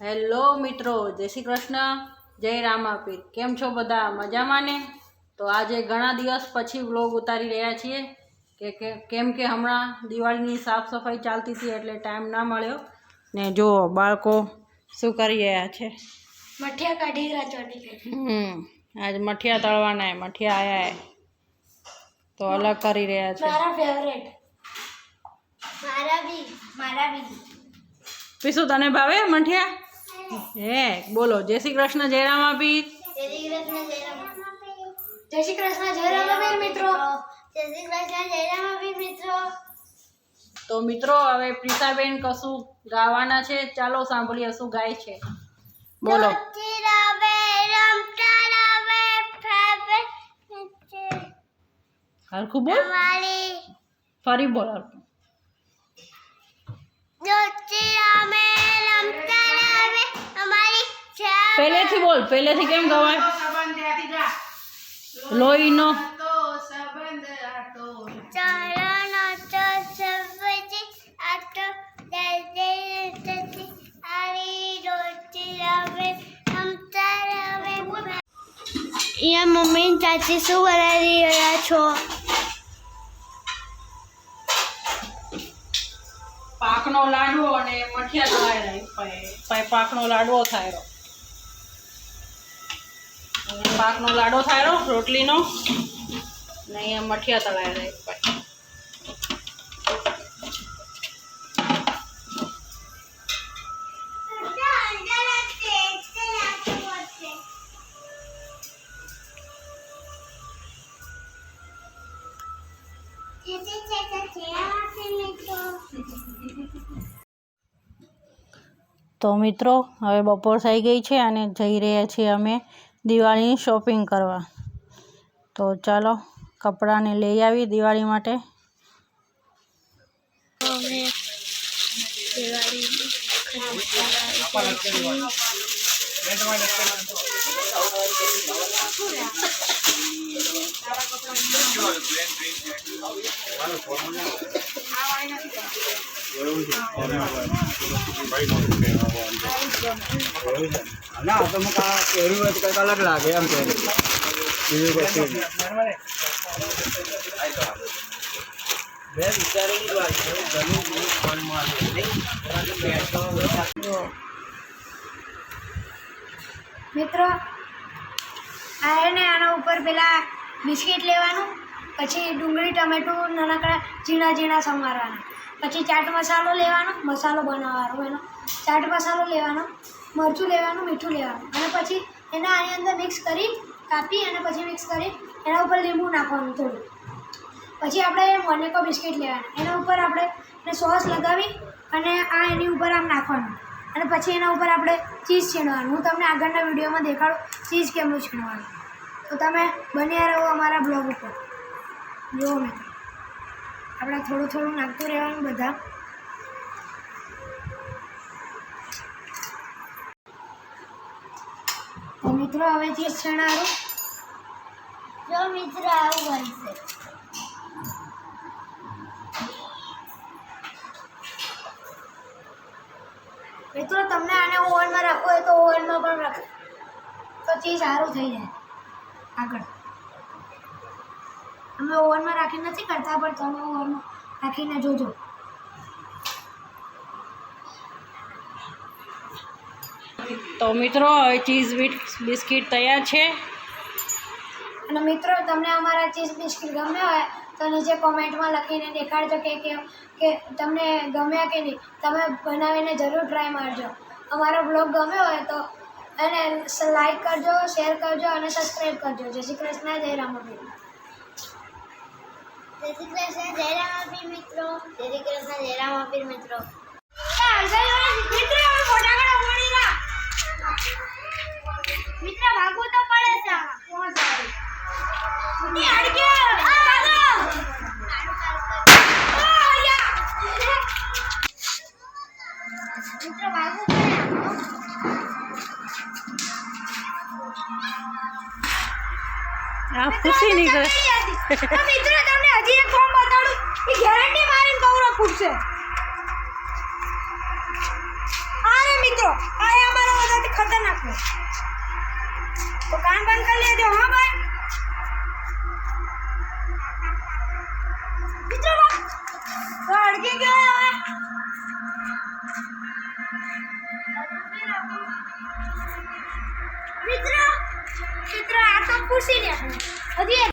Hello મિત્રો જય શ્રી કૃષ્ણ જય રામાપીર. કેમ છો બધા? મજામાં ને? તો આજે ઘણા દિવસ પછી વ્લોગ ઉતારી રહ્યા છીએ કે કે કેમ કે હમણાં દિવાળીની સાફ સફાઈ ચાલતી હતી એટલે ટાઈમ ના મળ્યો. ને જુઓ બાળકો શું કરી રહ્યા છે? મઠિયા કાઢી હમ આજ મઠિયા તળવાના એ મઠિયા આયા તો અલગ કરી રહ્યા છે. મારા ફેવરેટ મારા બી મારા બી. પીશું તને ભાવે મઠિયા? હે બોલો જય શ્રી કૃષ્ણ જય રામાપીર. જય શ્રી કૃષ્ણ જય રામ જય શ્રી કૃષ્ણ જય રામાપીર મિત્રો. જય શ્રી કૃષ્ણ જય રામાપીર મિત્રો. તો મિત્રો હવે પ્રિસાબેન કશું ગાવાના છે? ચાલો સાંભળીએ શું ગાય છે. બોલો. હરખું બોલ. ફરી બોલ હરખું. પહેલેથી બોલ પહેલેથી કેમ ગવાય? લોહીનો. અહીંયા મમ્મી ચાચી શું બનાવી રહ્યા છો? પાકનો લાડવો અને મઠિયા પાકનો લાડવો થાય. અહીંયા પાકનો લાડો થાય રોટલીનો. ને અહીંયા મઠિયા તળાયેલા એક પછી તો મિત્રો, હવે બપોર થઈ ગઈ છે અને જઈ રહ્યા છીએ અમે દિવાળીની શોપિંગ કરવા. તો ચાલો કપડાને લઈ આવી દિવાળી માટે. ના તો મુક આ પહેર્યું અલગ લાગે એમ કે બીજું કશું નહીં. મિત્રો આને આના ઉપર પેલા બિસ્કિટ લેવાનું, પછી ડુંગળી, ટમેટું, નાનકડા ઝીણા ઝીણા સમારવાના પછી ચાટ મસાલો લેવાનો, મસાલો બનાવવાનો એનો ચાટ મસાલો લેવાનો, મરચું લેવાનું, મીઠું લેવાનું. અને પછી એના આની અંદર મિક્સ કરી કાપી અને પછી મિક્સ કરી એના ઉપર લીંબુ નાખવાનું થોડું. પછી આપણે મોનેકો બિસ્કિટ લેવાના. એના ઉપર આપણે એને સોસ લગાવી અને આ એની ઉપર આમ નાખવાનું. અને પછી એના ઉપર આપણે ચીઝ છીણવાનું. હું તમને આગળના વિડીયોમાં દેખાડું ચીઝ કેમનું છીણવાનું. તો તમે બન્યા રહો અમારા બ્લોગ ઉપર. જુઓ મિત્રો. આપણે થોડું થોડું નાખતું રહેવાનું બધા. તો મિત્રો હવે જે છીણારું જો મિત્ર આવું બનશે મિત્રો તમને આને ઓવનમાં રાખવું હોય તો ઓવનમાં પણ રાખો. તો ચીજ સારું થઈ જાય. આગળ. અમે ઓવનમાં રાખી નથી કરતા પણ તમે ઓવનમાં રાખીને જોજો. તો મિત્રો હવે ચીઝ બીટ બિસ્કિટ તૈયાર છે. અને મિત્રો તમને અમારા ચીઝ બિસ્કિટ ગમ્યા હોય તો નીચે કોમેન્ટમાં લખીને દેખાડજો કે કે કે તમને ગમ્યા કે નહીં. તમે બનાવીને જરૂર ટ્રાય મારજો. અમારો બ્લોગ ગમ્યો હોય તો અને લાઈક કરજો શેર કરજો અને સબસ્ક્રાઈબ કરજો. જય શ્રી કૃષ્ણ જય રામાપીર જય શ્રી કૃષ્ણ જય રામાપીર મિત્રો. જય શ્રી કૃષ્ણ જય રામાપીર મિત્રો. મિત્ર ખુશી નીકળે. મિત્રો તમને હજી એક ફોર્મ બતાડું. એ ગેરંટી મારીને ગૌરવ ફૂટશે અરે મિત્રો આ ખતરનાક છે. તો કાન બંધ કરી લેજો હા ભાઈ? મિત્રો તો અડકી ગયો હવે. મિત્રો મિત્રો આ તો ખુશી ને હજી